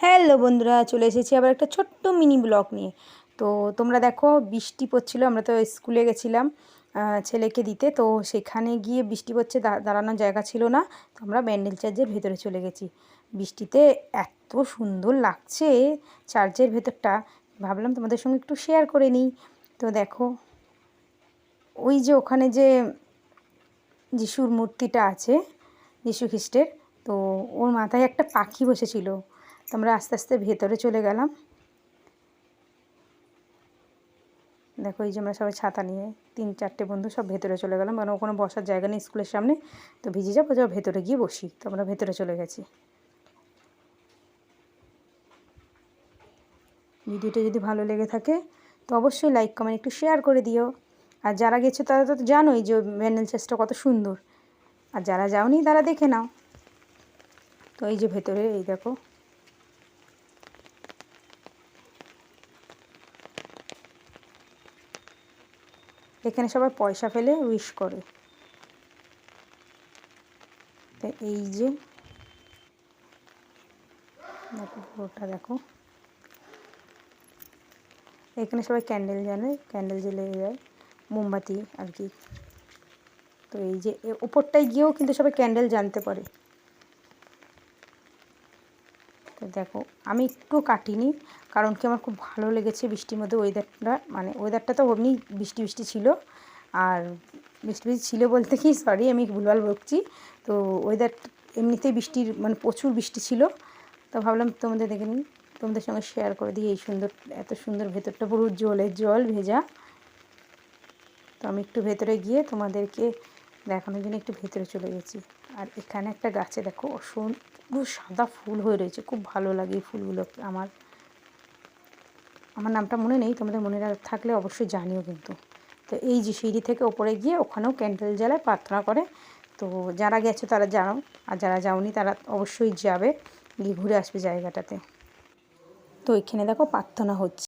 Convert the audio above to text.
Hello বন্ধুরা, চলে এসেছি আবার একটা ছোট্ট মিনি ব্লগ নিয়ে। তো তোমরা দেখো, বৃষ্টি পড়ছিল, আমরা তো স্কুলে গেছিলাম ছেলেকে দিতে। তো সেখানে গিয়ে বৃষ্টি পড়ছে দাঁড়ানোর জায়গা ছিল না, তো আমরা ব্যান্ডেল চার্জের ভেতরে চলে গেছি। বৃষ্টিতে এত সুন্দর লাগছে চার্জের ভেতরটা। ভাবলাম তোমাদের সঙ্গে একটু শেয়ার করে নিই। তো দেখো, ওই যে ওখানে যে যিশুর মূর্তিটা আছে, যিশু খ্রিস্টের, তো ওর মাথায় একটা পাখি বসেছিল। তো আমরা আস্তে আস্তে ভেতরে চলে গেলাম। দেখো, এই যে আমরা সবাই ছাতা নিয়ে তিন চারটে বন্ধু সব ভেতরে চলে গেলাম, কারণ ওখানে বসার জায়গা নেই স্কুলের সামনে। তো ভিজে যাব যাব, ভেতরে গিয়ে বসি। তো আমরা ভেতরে চলে গেছি। ভিডিওটা যদি ভালো লেগে থাকে, তো অবশ্যই লাইক, কমেন্ট একটু শেয়ার করে দিও। আর যারা গেছো, তারা তো জানোই যে ব্যান্ডেল চার্চটা কত সুন্দর। আর যারা যাওনি, তারা দেখে নাও। তো এই যে ভেতরে, এই দেখো। এখানে সবাই পয়সা ফেলে উইশ করে। এই যে, দেখো, পুরোটা দেখো। এখানে সবাই ক্যান্ডেল জানে ক্যান্ডেল জ্বেলে যায়, মোমবাতি আর কি। তো এই যে ওপরটায় গিয়েও কিন্তু সবাই ক্যান্ডেল জানতে পারে। তো দেখো, আমি একটু কাটিনি, কারণ কি আমার খুব ভালো লেগেছে বৃষ্টির মধ্যে ওয়েদারটা মানে ওয়েদারটা তো অমনি বৃষ্টি বৃষ্টি ছিল। আর বৃষ্টি বৃষ্টি ছিল বলতে কি সরি আমি ভুলভাল বকছি। তো ওয়েদার এমনিতেই বৃষ্টির মানে প্রচুর বৃষ্টি ছিল। তো ভাবলাম তোমাদের দেখে নিই, তোমাদের সঙ্গে শেয়ার করে দিই এই সুন্দর, এত সুন্দর ভেতরটা, পুরো জলের জল ভেজা। তো আমি একটু ভেতরে গিয়ে তোমাদেরকে দেখানোর জন্য একটু ভেতরে চলে গেছি। আর এখানে একটা গাছে দেখো পুরো সাদা ফুল হয়ে রয়েছে। খুব ভালো লাগে এই ফুলগুলো আমার আমার নামটা মনে নেই, তোমাদের মনে থাকলে অবশ্যই জানিও কিন্তু। তো এই যে সিঁড়ি থেকে ওপরে গিয়ে ওখানেও ক্যান্ডেল জ্বালায়, প্রার্থনা করে। তো যারা গেছো তারা জানো আর যারা যাওনি তারা অবশ্যই যাবে, গিয়ে ঘুরে আসবে জায়গাটাতে। তো এখানে দেখো প্রার্থনা হচ্ছে।